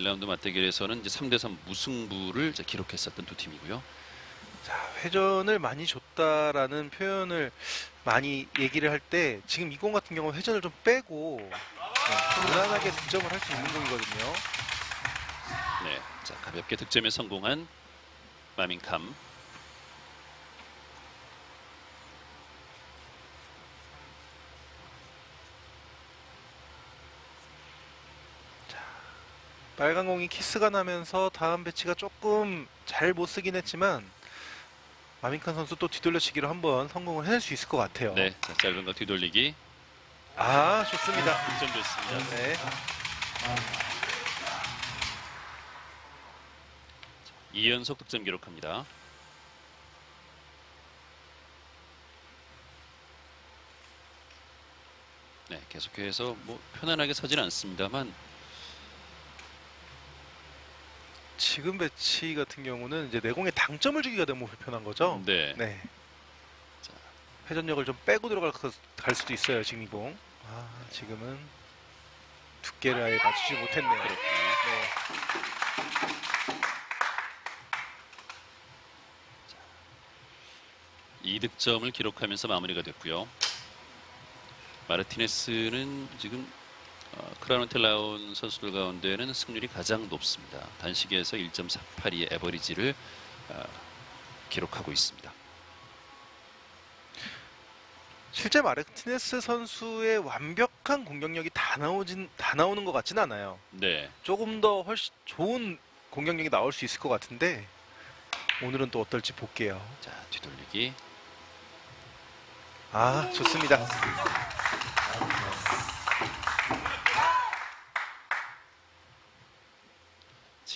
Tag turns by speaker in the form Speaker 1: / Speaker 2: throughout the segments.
Speaker 1: 1라운드 맞대결에서는 이제 3대3 무승부를 이제 기록했었던 두 팀이고요.
Speaker 2: 자, 회전을 많이 줬다라는 표현을 많이 얘기를 할 때 지금 이공 같은 경우는 회전을 좀 빼고 네, 무난하게 득점을 할 수 있는 공이거든요.
Speaker 1: 네, 자 가볍게 득점에 성공한 마민캄.
Speaker 2: 빨간 공이 키스가 나면서 다음 배치가 조금 잘 못 쓰긴 했지만 마민칸 선수 또 뒤돌려치기로 한번 성공을 해낼 수 있을 것 같아요.
Speaker 1: 네, 자 짧은 거 뒤돌리기.
Speaker 2: 아 좋습니다.
Speaker 1: 득점 좋습니다.
Speaker 2: 네.
Speaker 1: 이연속 득점 기록합니다. 네, 계속해서 뭐 편안하게 서지는 않습니다만
Speaker 2: 지금 배치 같은 경우는 이제 내공에 당점을 주기가 너무 불편한 거죠.
Speaker 1: 네,
Speaker 2: 네.
Speaker 1: 자.
Speaker 2: 회전력을 좀 빼고 들어갈 거- 갈 수도 있어요. 지금 이 공. 아 지금은 두께를 아예 맞추지 못했네요.
Speaker 1: 그렇군요.
Speaker 2: 네.
Speaker 1: 이득점을 기록하면서 마무리가 됐고요. 마르티네스는 지금 어, 크라노텔 나온 선수들 가운데는 승률이 가장 높습니다. 단식에서 1.48의 에버리지를 어, 기록하고 있습니다.
Speaker 2: 실제 마르티네스 선수의 완벽한 공격력이 다 나오진 다 나오는 것 같진 않아요.
Speaker 1: 네,
Speaker 2: 조금 더 훨씬 좋은 공격력이 나올 수 있을 것 같은데 오늘은 또 어떨지 볼게요.
Speaker 1: 자 뒤돌리기.
Speaker 2: 아 좋습니다.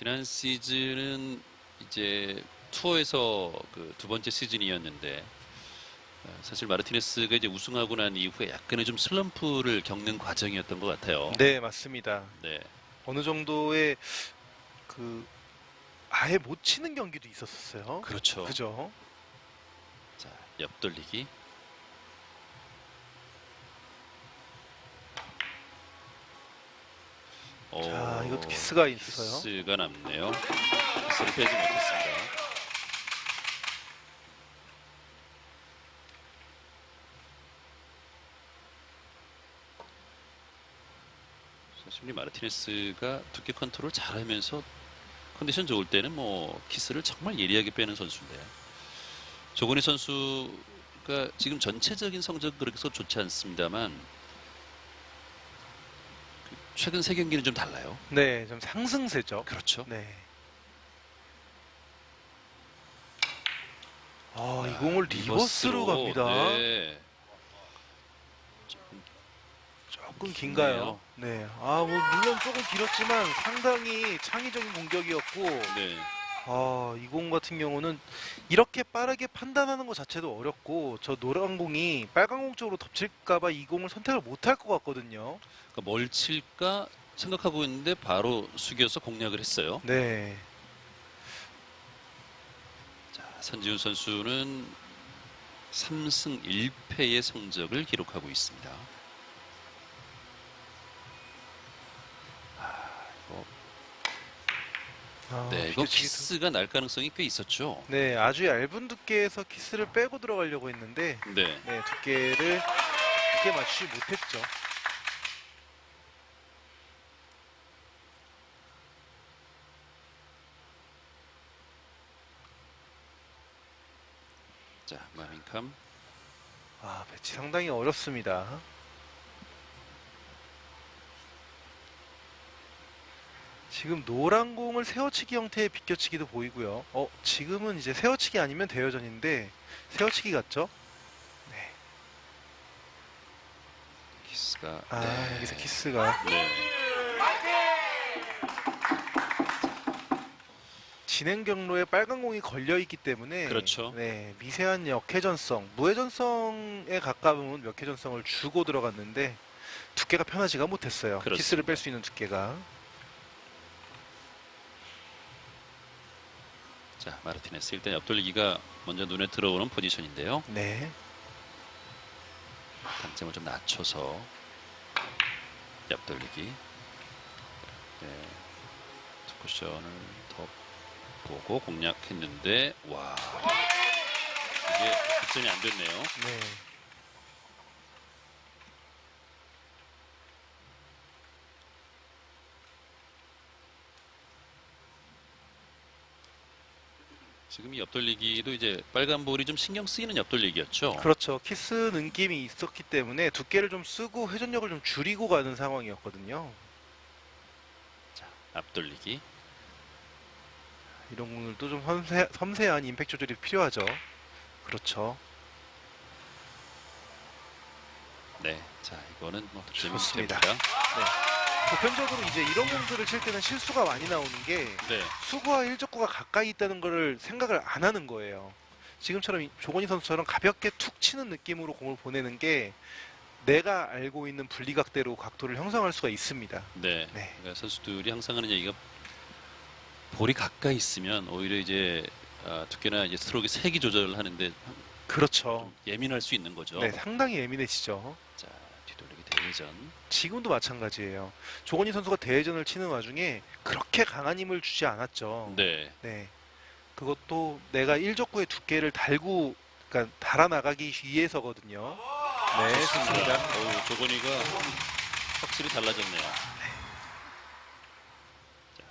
Speaker 1: 지난 시즌은 이제 투어에서 그 두 번째 시즌이었는데 어, 사실 마르티네스가 이제 우승하고 난 이후에 약간의 좀 슬럼프를 겪는 과정이었던 것 같아요.
Speaker 2: 네 맞습니다.
Speaker 1: 네.
Speaker 2: 어느 정도의 그 아예 못 치는 경기도 있었었어요.
Speaker 1: 그렇죠.
Speaker 2: 그죠?
Speaker 1: 자, 옆돌리기.
Speaker 2: 자,
Speaker 1: 오,
Speaker 2: 이것도 키스가 있어요.
Speaker 1: 키스가 남네요. 키스를 빼지 못했습니다. 이 마르티네스가 두께 컨트롤 잘하면서 컨디션 좋을 때는 뭐 키스를 정말 예리하게 빼는 선수인데 조건희 선수가 지금 전체적인 성적은 그렇게 서 좋지 않습니다만 그 최근 세 경기는 좀 달라요.
Speaker 2: 네, 좀 상승세죠.
Speaker 1: 그렇죠.
Speaker 2: 네. 아, 이 공을 리버스로 갑니다.
Speaker 1: 네.
Speaker 2: 조금 긴가요? 네. 아, 뭐 물론 조금 길었지만 상당히 창의적인 공격이었고,
Speaker 1: 네.
Speaker 2: 아, 이공 같은 경우는 이렇게 빠르게 판단하는 것 자체도 어렵고, 저 노란 공이 빨간 공 쪽으로 덮칠까봐 이 공을 선택을 못할 것 같거든요.
Speaker 1: 그러니까 뭘 칠까 생각하고 있는데 바로 숙여서 공략을 했어요.
Speaker 2: 네.
Speaker 1: 자, 선지훈 선수는 3승 1패의 성적을 기록하고 있습니다. 아, 이거,
Speaker 2: 아,
Speaker 1: 네, 이거 키스가 날 가능성이 꽤 있었죠.
Speaker 2: 네, 아주 얇은 두께에서 키스를 빼고 들어가려고 했는데,
Speaker 1: 네.
Speaker 2: 네, 두께를 두께 맞추지 못했죠.
Speaker 1: 자, 마민캄.
Speaker 2: 아, 배치 상당히 어렵습니다. 지금 노란 공을 세워치기 형태의 비껴치기도 보이고요. 어, 지금은 이제 세워치기 아니면 대여전인데 세워치기 같죠? 네.
Speaker 1: 키스가
Speaker 2: 아,
Speaker 1: 네.
Speaker 2: 여기서 키스가
Speaker 1: 네.
Speaker 2: 진행 경로에 빨간 공이 걸려 있기 때문에
Speaker 1: 그렇죠.
Speaker 2: 네, 미세한 역회전성, 무회전성에 가까운 역회전성을 주고 들어갔는데 두께가 편하지가 못했어요.
Speaker 1: 그렇습니다.
Speaker 2: 키스를 뺄 수 있는 두께가.
Speaker 1: 자, 마르티네스 일단 옆돌리기가 먼저 눈에 들어오는 포지션인데요.
Speaker 2: 네.
Speaker 1: 강점을 좀 낮춰서 옆돌리기. 네. 포션을 더 보고 공략했는데 와 이게 득점이 안 됐네요.
Speaker 2: 네.
Speaker 1: 지금 이 옆돌리기도 이제 빨간 볼이 좀 신경 쓰이는 옆돌리기였죠.
Speaker 2: 그렇죠. 키스 느낌이 있었기 때문에 두께를 좀 쓰고 회전력을 좀 줄이고 가는 상황이었거든요.
Speaker 1: 자, 앞돌리기.
Speaker 2: 이런 공들도 좀 섬세, 섬세한 임팩 조절이 필요하죠. 그렇죠.
Speaker 1: 네, 자 이거는 뭐
Speaker 2: 좋습니다.
Speaker 1: 됩니다.
Speaker 2: 보편적으로 이제 이런 공들을 칠 때는 실수가 많이 나오는 게
Speaker 1: 네,
Speaker 2: 수구와 일적구가 가까이 있다는 거를 생각을 안 하는 거예요. 지금처럼 이- 조건희 선수처럼 가볍게 툭 치는 느낌으로 공을 보내는 게 내가 알고 있는 분리각대로 각도를 형성할 수가 있습니다.
Speaker 1: 네.
Speaker 2: 네.
Speaker 1: 그러니까 선수들이 항상 하는 얘기가 볼이 가까이 있으면 오히려 이제 아, 두께나 이제 스트로크 세기 조절을 하는데
Speaker 2: 그렇죠.
Speaker 1: 좀 예민할 수 있는 거죠.
Speaker 2: 네, 상당히 예민해지죠.
Speaker 1: 대회전.
Speaker 2: 지금도 마찬가지예요. 조건희 선수가 대회전을 치는 와중에 그렇게 강한 힘을 주지 않았죠.
Speaker 1: 네,
Speaker 2: 네. 그것도 내가 일적구의 두께를 달고, 그러니까 달아 나가기 위해서거든요. 네, 좋습니다.
Speaker 1: 어우, 조건이가 확실히 달라졌네요. 자.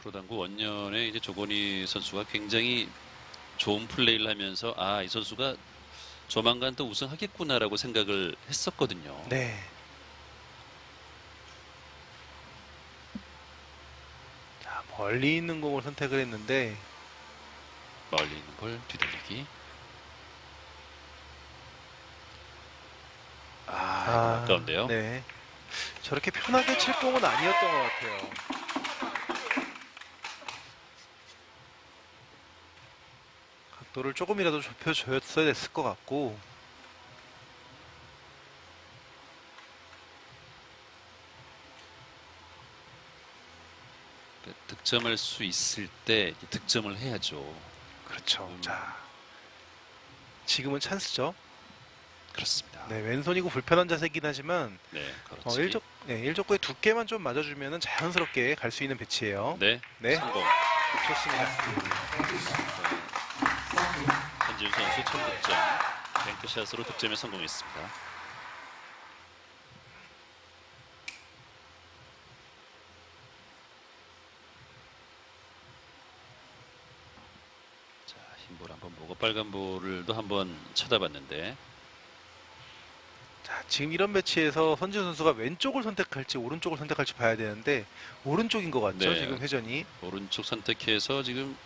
Speaker 1: 프로당구 원년에 이제 조건희 선수가 굉장히 좋은 플레이를 하면서 아 이 선수가 조만간 또 우승하겠구나라고 생각을 했었거든요.
Speaker 2: 네. 자, 멀리 있는 공을 선택을 했는데
Speaker 1: 멀리 있는 걸 뒤돌리기. 아, 이거 아까운데요.
Speaker 2: 네. 저렇게 편하게 칠 공은 아니었던 것 같아요. 도를 조금이라도 좁혀줬어야 됐을 것 같고
Speaker 1: 그 득점할 수 있을 때 득점을 해야죠.
Speaker 2: 그렇죠.
Speaker 1: 음.
Speaker 2: 자, 지금은 찬스죠.
Speaker 1: 그렇습니다.
Speaker 2: 네, 왼손이고 불편한 자세긴 하지만
Speaker 1: 네,
Speaker 2: 어. 일적 네, 일적구의 두께만 좀 맞아주면 자연스럽게 갈 수 있는 배치예요.
Speaker 1: 네,
Speaker 2: 네,
Speaker 1: 성공.
Speaker 2: 좋습니다.
Speaker 1: 한지훈 선수 첫 득점. 뱅크샷으로 득점에 성공했습니다. 자, 흰볼 한번 보고 빨간 볼을도 한번 쳐다봤는데
Speaker 2: 자, 지금 이런 배치에서 선지훈 선수가 왼쪽을 선택할지 오른쪽을 선택할지 봐야 되는데 오른쪽인 것 같죠?
Speaker 1: 네.
Speaker 2: 지금 회전이.
Speaker 1: 오른쪽 선택해서 지금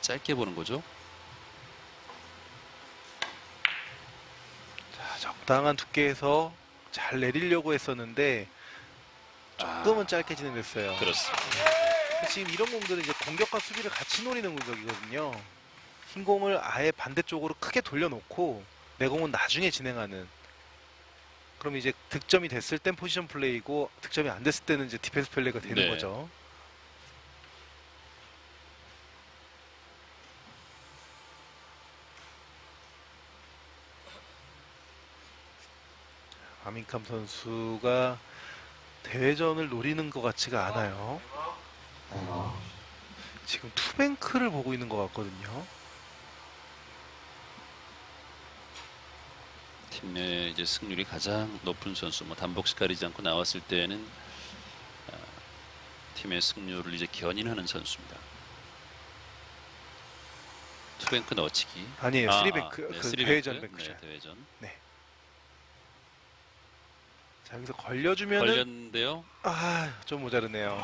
Speaker 1: 짧게 보는 거죠.
Speaker 2: 적당한 두께에서 잘 내리려고 했었는데 조금은
Speaker 1: 아,
Speaker 2: 짧게 진행됐어요.
Speaker 1: 그렇습니다.
Speaker 2: 지금 이런 공들은 이제 공격과 수비를 같이 노리는 공격이거든요. 흰 공을 아예 반대쪽으로 크게 돌려놓고 내 공은 나중에 진행하는. 그럼 이제 득점이 됐을 땐 포지션 플레이고 득점이 안 됐을 때는 이제 디펜스 플레이가 되는
Speaker 1: 네.
Speaker 2: 거죠. 아민캄 선수가 대회전을 노리는 것 같지가 않아요. 지금 투뱅크를 보고 있는 것 같거든요.
Speaker 1: 팀 내 이제 승률이 가장 높은 선수, 뭐 단복식 가리지 않고 나왔을 때는 아, 팀의 승률을 이제 견인하는 선수입니다. 투뱅크 넣어치기.
Speaker 2: 아니에요,
Speaker 1: 아,
Speaker 2: 쓰리뱅크,
Speaker 1: 네,
Speaker 2: 그. 대회전 뱅크샷.
Speaker 1: 네, 대회전.
Speaker 2: 자 여기서 걸려주면은
Speaker 1: 걸렸는데요.
Speaker 2: 아 좀 모자르네요.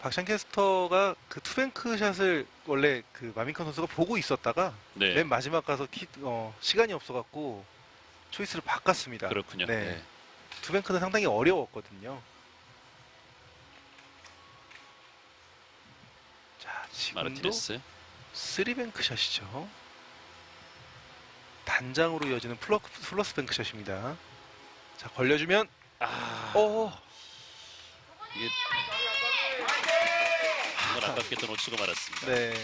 Speaker 2: 박찬 캐스터가 그 투뱅크 샷을 원래 그 마민컨 선수가 보고 있었다가
Speaker 1: 네,
Speaker 2: 맨 마지막 가서 키, 어, 시간이 없어갖고 초이스를 바꿨습니다.
Speaker 1: 그렇군요.
Speaker 2: 네.
Speaker 1: 네.
Speaker 2: 투뱅크는 상당히 어려웠거든요. 자 지금도
Speaker 1: 마르티네스.
Speaker 2: 쓰리뱅크 샷이죠. 단장으로 이어지는 플러, 플러스 뱅크 샷입니다. 자 걸려주면
Speaker 1: 아,
Speaker 2: 어
Speaker 1: 이게 정말 아깝게 또 놓치고 말았습니다.
Speaker 2: 네.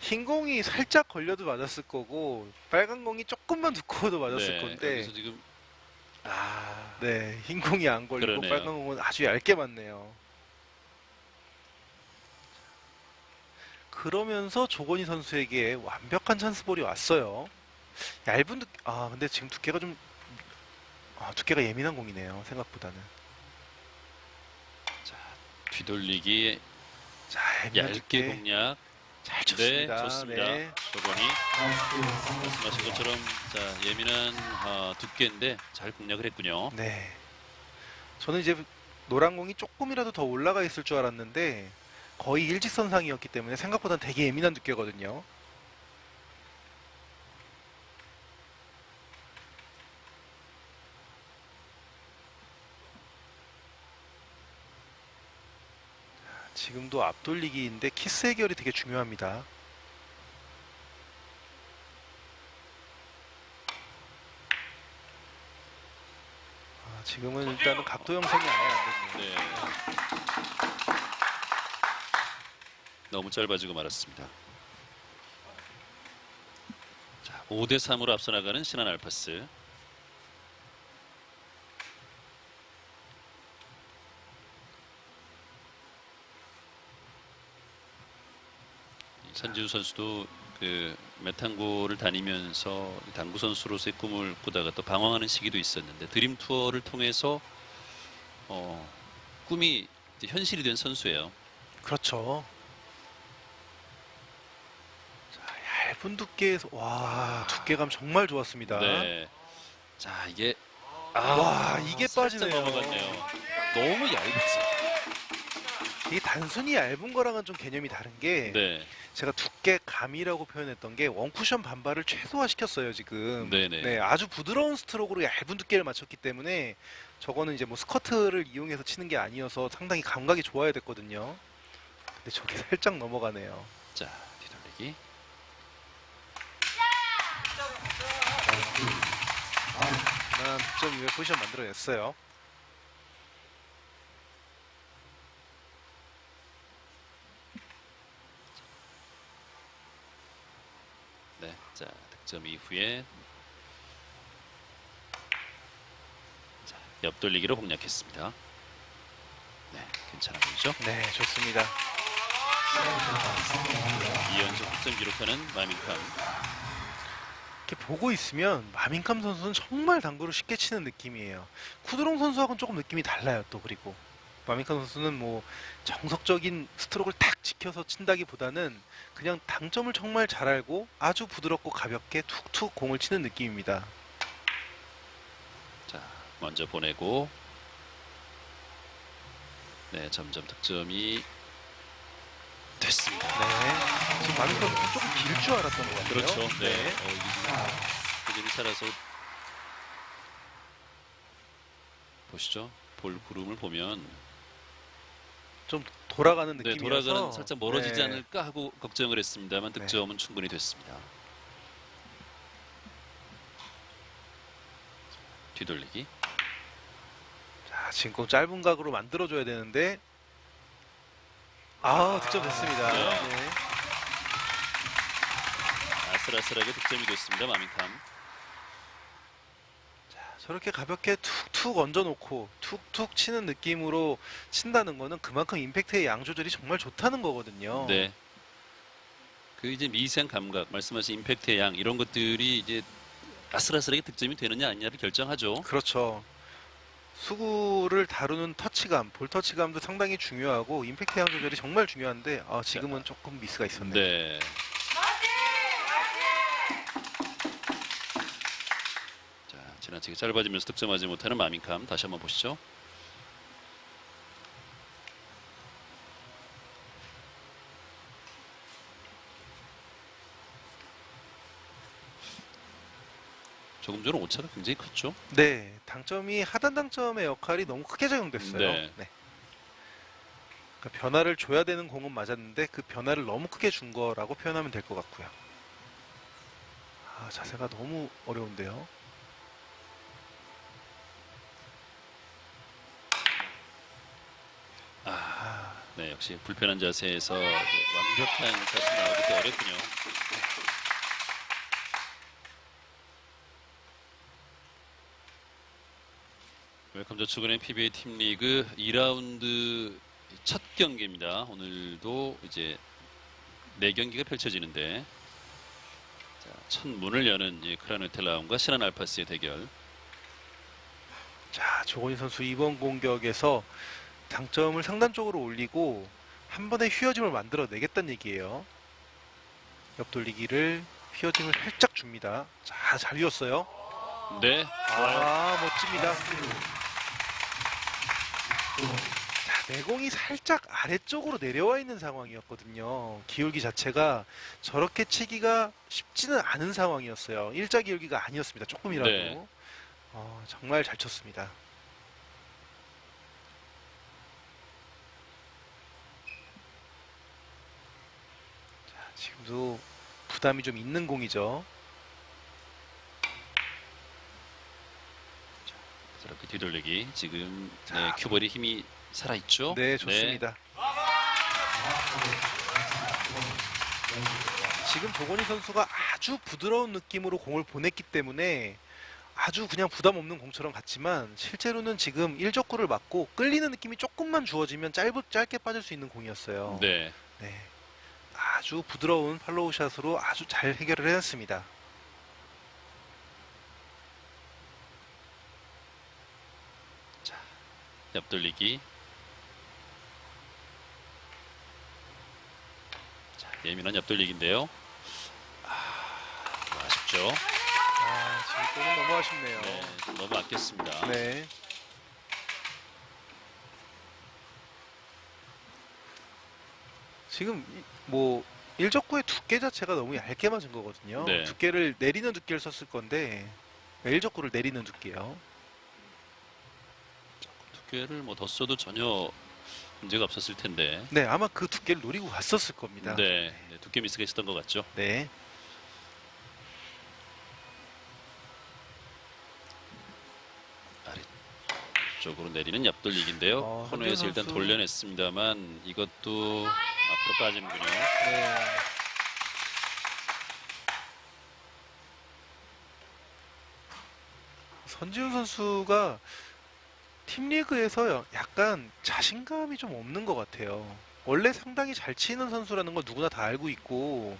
Speaker 2: 흰 공이 살짝 걸려도 맞았을 거고 빨간 공이 조금만 두꺼워도 맞았을
Speaker 1: 네,
Speaker 2: 건데
Speaker 1: 여기서 지금 아,
Speaker 2: 네, 흰 공이 안 걸리고
Speaker 1: 그러네요.
Speaker 2: 빨간 공은 아주 얇게 맞네요. 그러면서 조건희 선수에게 완벽한 찬스볼이 왔어요. 얇은 두, 아 근데 지금 두께가 좀 아, 두께가 예민한 공이네요. 생각보다는.
Speaker 1: 뒤돌리기
Speaker 2: 자,
Speaker 1: 얇게
Speaker 2: 두께.
Speaker 1: 공략.
Speaker 2: 잘 쳤습니다.
Speaker 1: 네, 좋습니다.
Speaker 2: 네.
Speaker 1: 조건이 말씀하신 것처럼 자 예민한 아, 두께인데 잘 공략을 했군요.
Speaker 2: 네. 저는 이제 노란 공이 조금이라도 더 올라가 있을 줄 알았는데 거의 일직선상이었기 때문에 생각보다 되게 예민한 두께거든요. 지금도 앞돌리기인데 키스 해결이 되게 중요합니다. 아, 지금은 일단은 각도 형성이 아예 안 됐네요.
Speaker 1: 네. 너무 짧아지고 말았습니다. 자, 5대 3으로 앞서 나가는 신한 알파스. 이 선지우 선수도 그 메탄고를 다니면서 당구 선수로서의 꿈을 꾸다가 또 방황하는 시기도 있었는데 드림 투어를 통해서 어, 꿈이 현실이 된 선수예요.
Speaker 2: 그렇죠. 자, 얇은 두께에서 와 두께감 정말 좋았습니다.
Speaker 1: 네. 자 이게
Speaker 2: 와, 이게
Speaker 1: 살짝
Speaker 2: 빠지네요.
Speaker 1: 넘어갔네요. 너무 얇았어요.
Speaker 2: 이게 단순히 얇은 거랑은 좀 개념이 다른 게
Speaker 1: 네.
Speaker 2: 제가 두께감이라고 표현했던 게 원쿠션 반발을 최소화 시켰어요 지금.
Speaker 1: 네네.
Speaker 2: 네, 아주 부드러운 스트로크로 얇은 두께를 맞췄기 때문에 저거는 이제 뭐 스커트를 이용해서 치는 게 아니어서 상당히 감각이 좋아야 됐거든요. 근데 저게 살짝 넘어가네요.
Speaker 1: 자 뒤돌리기.
Speaker 2: 그만한 득점 이후에 포지션 만들어냈어요.
Speaker 1: 네. 자 득점 이후에 자 옆돌리기로 공략했습니다. 네, 괜찮아 보이죠?
Speaker 2: 네, 좋습니다.
Speaker 1: 2연속 득점 기록하는 마민캄.
Speaker 2: 이렇게 보고 있으면 마민캄 선수는 정말 당구를 쉽게 치는 느낌이에요. 쿠드롱 선수하고는 조금 느낌이 달라요. 또 그리고 마민캄 선수는 뭐 정석적인 스트로크를 탁 지켜서 친다기보다는 그냥 당점을 정말 잘 알고 아주 부드럽고 가볍게 툭툭 공을 치는 느낌입니다.
Speaker 1: 자 먼저 보내고 네 점점 득점이 됐습니다.
Speaker 2: 네. 지금 마민캄 선수 조금 길 줄 알았던 것 같아요.
Speaker 1: 그렇죠. 네.
Speaker 2: 네.
Speaker 1: 어, 이게 그점이 살아서 보시죠. 볼 구름을 보면
Speaker 2: 좀 돌아가는
Speaker 1: 네,
Speaker 2: 느낌이어서
Speaker 1: 돌아가는 살짝 멀어지지
Speaker 2: 네.
Speaker 1: 않을까 하고 걱정을 했습니다만
Speaker 2: 네.
Speaker 1: 득점은 충분히 됐습니다. 뒤돌리기.
Speaker 2: 자, 지금 꼭 짧은 각으로 만들어줘야 되는데 아 득점 됐습니다.
Speaker 1: 네.
Speaker 2: 네.
Speaker 1: 아슬아슬하게 득점이 됐습니다. 마민캄.
Speaker 2: 저렇게 가볍게 툭툭 얹어놓고 툭툭 치는 느낌으로 친다는 거는 그만큼 임팩트의 양 조절이 정말 좋다는 거거든요.
Speaker 1: 네. 그 이제 미세한 감각, 말씀하신 임팩트의 양 이런 것들이 이제 아슬아슬하게 득점이 되느냐 아니냐를 결정하죠.
Speaker 2: 그렇죠. 수구를 다루는 터치감, 볼 터치감도 상당히 중요하고 임팩트 양 조절이 정말 중요한데 아, 지금은 조금 미스가 있었네요.
Speaker 1: 네. 자, 지나치게 짧아지면서 득점하지 못하는 마민캄 다시 한번 보시죠. 조금 전에 오차가 굉장히 컸죠.
Speaker 2: 네, 당점이 하단 당점의 역할이 너무 크게 작용됐어요.
Speaker 1: 네.
Speaker 2: 네. 그러니까 변화를 줘야 되는 공은 맞았는데 그 변화를 너무 크게 준 거라고 표현하면 될 것 같고요. 아, 자세가 너무 어려운데요.
Speaker 1: 네, 역시 불편한 자세에서 완벽한 샷이 나오기 때 어렵군요. 웰컴 저축은행 PBA 팀 리그 2라운드 첫 경기입니다. 오늘도 이제 네 경기가 펼쳐지는데 자, 첫 문을 여는 이 크라누텔라움과 신한 알파스의 대결.
Speaker 2: 자, 조건희 선수 이번 공격에서 당점을 상단 쪽으로 올리고 한 번에 휘어짐을 만들어 내겠다는 얘기예요. 옆돌리기를 휘어짐을 살짝 줍니다. 자, 잘 휘었어요.
Speaker 1: 네, 좋아요.
Speaker 2: 아, 멋집니다. 자, 내공이 살짝 아래쪽으로 내려와 있는 상황이었거든요. 기울기 자체가 저렇게 치기가 쉽지는 않은 상황이었어요. 일자 기울기가 아니었습니다. 조금이라도.
Speaker 1: 네.
Speaker 2: 어, 정말 잘 쳤습니다. 자, 지금 도 부담이 좀 있는 공이죠.
Speaker 1: 저렇게 뒤돌리기 지금
Speaker 2: 자.
Speaker 1: 네, 큐볼이 힘이 살아 있죠?
Speaker 2: 네, 좋습니다. 지금 조건희 선수가 아주 부드러운 느낌으로 공을 보냈기 때문에 아주 그냥 부담 없는 공처럼 같지만 실제로는 지금 1적구를 맞고 끌리는 느낌이 조금만 주어지면 짧, 짧게 빠질 수 있는 공이었어요.
Speaker 1: 네.
Speaker 2: 네. 아주 부드러운 팔로우 샷으로 아주 잘 해결을 해냈습니다.
Speaker 1: 옆돌리기. 자, 예민한 옆돌리기인데요. 아, 아쉽죠?
Speaker 2: 아, 지금 골은 너무 아쉽네요.
Speaker 1: 네, 좀 너무 아꼈습니다.
Speaker 2: 네. 지금 이- 뭐 일적구의 두께 자체가 너무 얇게 맞은 거거든요.
Speaker 1: 네.
Speaker 2: 두께를 내리는 두께를 썼을 건데 일적구를 내리는 두께요.
Speaker 1: 두께를 뭐 더 써도 전혀 문제가 없었을 텐데.
Speaker 2: 네, 아마 그 두께를 노리고 갔었을 겁니다.
Speaker 1: 네, 네, 두께 미스가 있었던 것 같죠?
Speaker 2: 네.
Speaker 1: 쪽으로 내리는 옆돌리기인데요.
Speaker 2: 어,
Speaker 1: 코너에서 일단
Speaker 2: 선수.
Speaker 1: 돌려냈습니다만 이것도 앞으로 빠지는군요.
Speaker 2: 네. 선지훈 선수가 팀 리그에서 약간 자신감이 좀 없는 것 같아요. 원래 상당히 잘 치는 선수라는 걸 누구나 다 알고 있고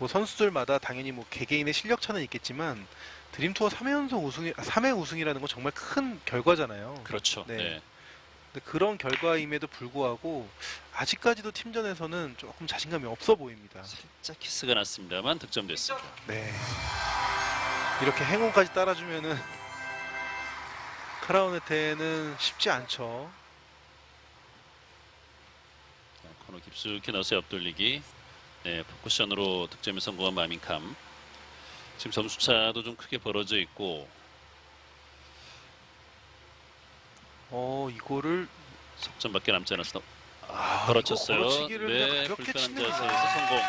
Speaker 2: 뭐 선수들마다 당연히 뭐 개개인의 실력 차는 있겠지만 드림 투어 3회 연속 우승이 3회 우승이라는 건 정말 큰 결과잖아요.
Speaker 1: 그렇죠.
Speaker 2: 네.
Speaker 1: 네.
Speaker 2: 근데 그런 결과임에도 불구하고 아직까지도 팀전에서는 조금 자신감이 없어 보입니다.
Speaker 1: 살짝 키스가 났습니다만 득점됐습니다.
Speaker 2: 네. 이렇게 행운까지 따라주면은 크라우네테는 쉽지 않죠.
Speaker 1: 자, 코너 깊숙이 넣어서 옆돌리기. 네, 포쿠션으로 득점에 성공한 마민캄. 지금 점수차도 좀 크게 벌어져 있고
Speaker 2: 어 이거를
Speaker 1: 석점밖에 남지 않아서 아,
Speaker 2: 걸어치기를 그냥
Speaker 1: 네,
Speaker 2: 가볍게
Speaker 1: 불편한
Speaker 2: 치는구나.
Speaker 1: 자세에서 성공.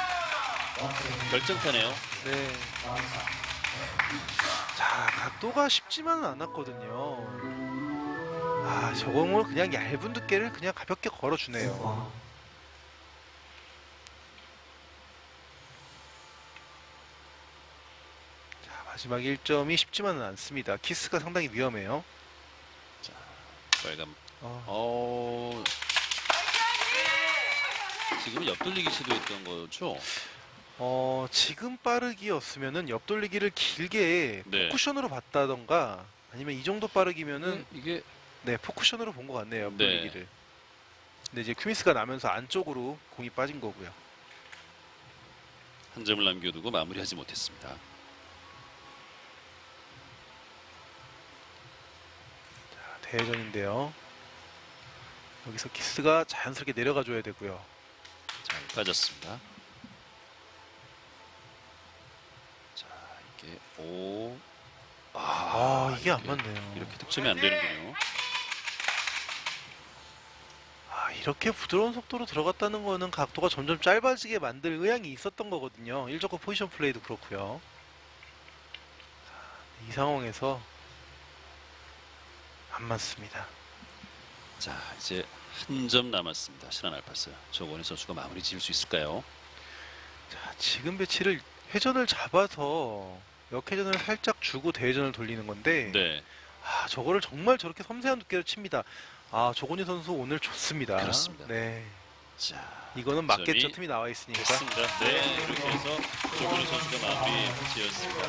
Speaker 1: 결정타네요.
Speaker 2: 네. 자 각도가 쉽지만은 않았거든요. 아 저공을 그냥 얇은 두께를 그냥 가볍게 걸어주네요. 마지막 1점이 쉽지만은 않습니다. 키스가 상당히 위험해요.
Speaker 1: 빨간.
Speaker 2: 어,
Speaker 1: 어. 지금 옆돌리기 시도했던 거죠?
Speaker 2: 어, 지금 빠르기였으면은 옆돌리기를 길게
Speaker 1: 네.
Speaker 2: 포쿠션으로 봤다던가 아니면 이 정도 빠르기면은
Speaker 1: 이게
Speaker 2: 네 포쿠션으로 본 것 같네요
Speaker 1: 네.
Speaker 2: 옆돌리기를. 근데 이제 큐미스가 나면서 안쪽으로 공이 빠진 거고요.
Speaker 1: 한 점을 남겨두고 마무리하지 못했습니다.
Speaker 2: 대회전인데요. 여기서 키스가 자연스럽게 내려가 줘야 되고요.
Speaker 1: 잘 빠졌습니다. 자, 이게 오.
Speaker 2: 아, 이게 안
Speaker 1: 이렇게,
Speaker 2: 맞네요.
Speaker 1: 이렇게 득점이 안 되는군요.
Speaker 2: 아, 이렇게 부드러운 속도로 들어갔다는 거는 각도가 점점 짧아지게 만들 의향이 있었던 거거든요. 1적구 포지션 플레이도 그렇고요. 자, 이 상황에서 안 맞습니다.
Speaker 1: 자, 이제 한 점 남았습니다. 신한 알파스 조건희 선수가 마무리 지을 수 있을까요?
Speaker 2: 자, 지금 배치를 회전을 잡아서 역회전을 살짝 주고 대회전을 돌리는 건데
Speaker 1: 네,
Speaker 2: 아, 저거를 정말 저렇게 섬세한 두께로 칩니다. 아, 조건희 선수 오늘 좋습니다.
Speaker 1: 그렇습니다.
Speaker 2: 네.
Speaker 1: 자
Speaker 2: 이거는 맞겠죠.
Speaker 1: 점이
Speaker 2: 틈이 나와 있으니까.
Speaker 1: 됐습니다. 네, 이렇게 해서 조건희 선수가 마무리 지었습니다.